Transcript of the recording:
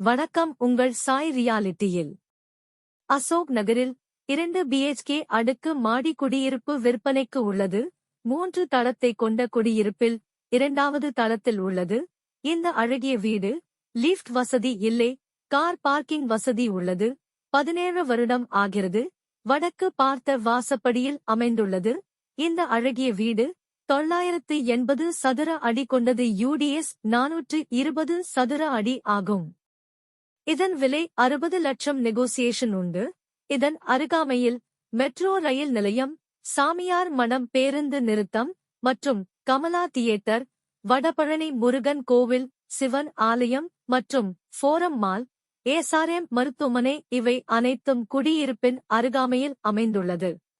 வணக்கம் உங்கள் சாய் ரியாலிட்டியில். அசோக் நகரில் இரண்டு பிஹெச்கே அடுக்கு மாடி குடியிருப்பு விற்பனைக்கு உள்ளது. மூன்று தளத்தை கொண்ட குடியிருப்பில் இரண்டாவது தளத்தில் உள்ளது. இந்த அழகிய வீடு லிஃப்ட் வசதி இல்லை. கார் பார்க்கிங் வசதி உள்ளது. பதினேழு வருடம் ஆகிறது. வடக்கு பார்த்த வாசப்படியில் அமைந்துள்ளது. இந்த அழகிய வீடு தொள்ளாயிரத்து எண்பது சதுர அடி கொண்டது யூடிஎஸ் நானூற்று இருபது சதுர அடி ஆகும். இதன் விலை அறுபது லட்சம் நெகோசியேஷன் உண்டு. இதன் அருகாமையில் மெட்ரோ ரயில் நிலையம் சாமியார் மடம் பேருந்து நிறுத்தம் மற்றும் கமலா தியேட்டர் வடபழனி முருகன் கோவில் சிவன் ஆலயம் மற்றும் ஃபோரம் மால் ஏசாரேம் மருத்துவமனை இவை அனைத்தும் குடியிருப்பின் அருகாமையில் அமைந்துள்ளது.